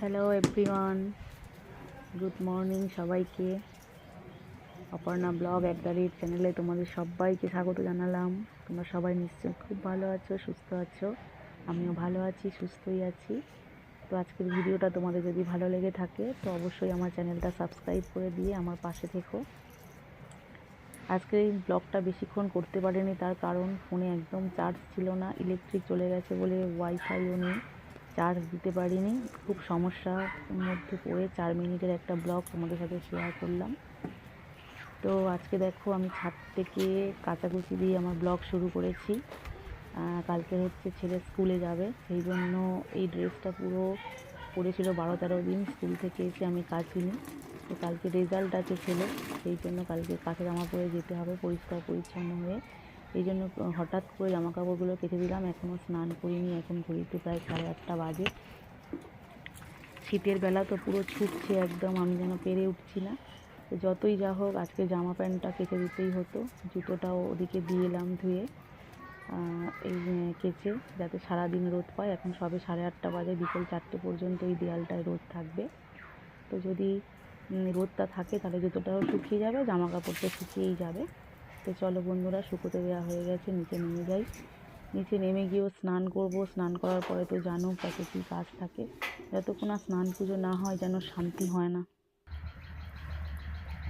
Hello everyone good morning সবাইকে। Aparna blog at the rate চ্যানেলে তোমাদের সবাইকে স্বাগত জানালাম। তোমরা সবাই নিশ্চয়ই খুব ভালো আছো, সুস্থ আছো? আমিও ভালো আছি, সুস্থই আছি। তো আজকের ভিডিওটা তোমাদের যদি ভালো লেগে থাকে, তো অবশ্যই আমার চ্যানেলটা সাবস্ক্রাইব করে দিয়ে আমার পাশে থেকো। আজকের এই ব্লগটা বেশিক্ষণ করতে পারিনি, তার কারণ ফোনে একদম চার্জ ছিল না ইলেকট্রিক চলে গেছে বলে ওয়াইফাইও নেই। চার্জ দিতে পারিনি। খুব সমস্যার মধ্যে পড়ে চার মিনিটের একটা ব্লগ তোমাদের সাথে শেয়ার করলাম। তো আজকে দেখো আমি ছাদ থেকে কাচাকুচি দিয়ে আমার ব্লগ শুরু করেছি। কালকে হচ্ছে ছেলে স্কুলে যাবে। সেই জন্য এই ড্রেসটা পুরো পড়েছিল বারো তেরো দিন। স্কুল থেকে এসে আমি কাচিনি। তো কালকে রেজাল্ট আছে ছেলে সেই জন্য কালকে কাঁচা জামা পরে যেতে হবে, পরিষ্কার পরিচ্ছন্ন হয়ে। এই জন্য হঠাৎ করে জামা কাপড়গুলো কেটে দিলাম। এখনও স্নান করিনি, এখন ঘড়িতে প্রায় সাড়ে আটটা বাজে। শীতের বেলা তো পুরো ছুটছে একদম, আমি যেন পেরে উঠছি না। যতই যা হোক, আজকে জামা প্যান্টটা কেচে দিতেই হতো। জুতোটাও ওদিকে দিয়ে এলাম ধুয়ে এই কেচে, যাতে সারাদিন রোদ পায়। এখন সবে সাড়ে আটটা বাজে, বিকেল চারটে পর্যন্ত এই দেয়ালটায় রোদ থাকবে। তো যদি রোদটা থাকে, তাহলে জুতোটাও শুকিয়ে যাবে জামা কাপড়টা শুকিয়েই যাবে। তো চলো বন্ধুরা, শুকোতে দেওয়া হয়ে গেছে, নিচে নেমে যাই। নিচে নেমে গিয়েও স্নান করব। স্নান করার পরে তো জানো কত কী কাজ থাকে। যতক্ষণ না স্নান পুজো না হয় যেন শান্তি হয় না।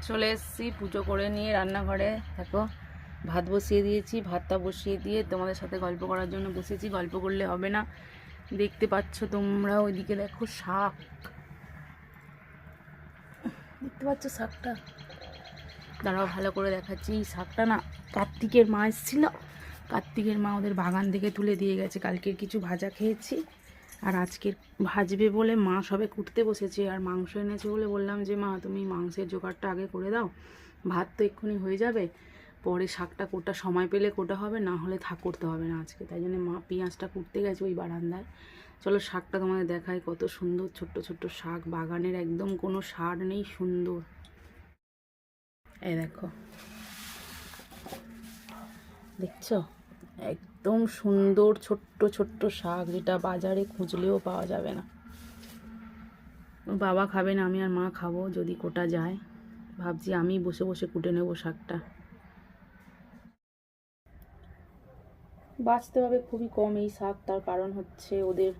চলে এসেছি পুজো করে নিয়ে রান্নাঘরে। দেখো, ভাত বসিয়ে দিয়েছি, ভাতটা বসিয়ে দিয়ে তোমাদের সাথে গল্প করার জন্য বসেছি। গল্প করলে হবে না। দেখতে পাচ্ছ তোমরা ওইদিকে দেখো শাক। দেখতে পাচ্ছ শাকটা? দাঁড়াও, ভালো করে দেখাচ্ছি। এই শাকটা না কার্তিকের মা এসেছিল। কার্তিকের মা ওদের বাগান থেকে তুলে দিয়ে গেছে। কালকের কিছু ভাজা খেয়েছি। আর আজকের ভাজবে বলে মা সবে কুটতে বসেছে। আর মাংস এনেছে বলে বললাম যে, মা, তুমি মাংসের জোগাড়টা আগে করে দাও। ভাত তো এক্ষুনি হয়ে যাবে। পরে শাকটা কোটা সময় পেলে কোটা হবে, না হলে থাক, করতে হবে না আজকে। তাই জন্য মা পেঁয়াজটা কুটতে গেছে ওই বারান্দায়। চলো শাকটা তোমাদের দেখায় কত সুন্দর ছোট্ট ছোট্ট শাক। বাগানের একদম কোনো সার নেই, সুন্দর। এই দেখো। দেখছ? একদম সুন্দর ছোট্ট ছোট্ট শাক যেটা বাজারে খুঁজলেও পাওয়া যাবে না। বাবা খাবে না, আমি আর মা খাব যদি কোটা যায়। ভাবছি আমি বসে বসে কুটে নেব শাকটা। বাঁচতে হবে খুবই কম এই শাক, তার কারণ হচ্ছে ওদের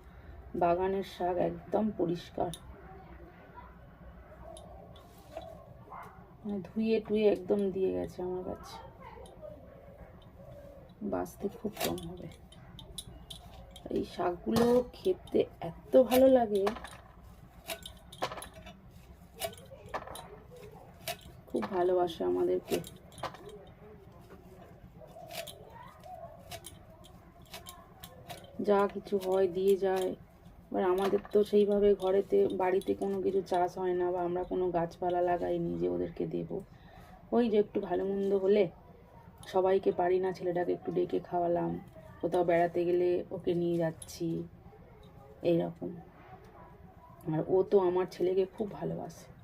বাগানের শাক একদম পরিষ্কার। মানে ধুয়ে টুয়ে একদম দিয়ে গেছে আমার কাছে। বাঁচতে খুব কম হবে। এই শাকগুলো খেতে এত ভালো লাগে। খুব ভালোবাসে আমাদেরকে। যা কিছু হয় দিয়ে যায়। এবার আমাদের তো সেইভাবে ঘরেতে, বাড়িতে কোনো কিছু চাষ হয় না বা আমরা কোনো গাছপালা লাগাইনি যে ওদেরকে দেব। ওই যে একটু ভালো মন্দ হলে সবাইকে পারি না, ছেলেটাকে একটু ডেকে খাওয়ালাম। কোথাও বেড়াতে গেলে ওকে নিয়ে যাচ্ছি। এইরকম। আর ও তো আমার ছেলেকে খুব ভালোবাসে।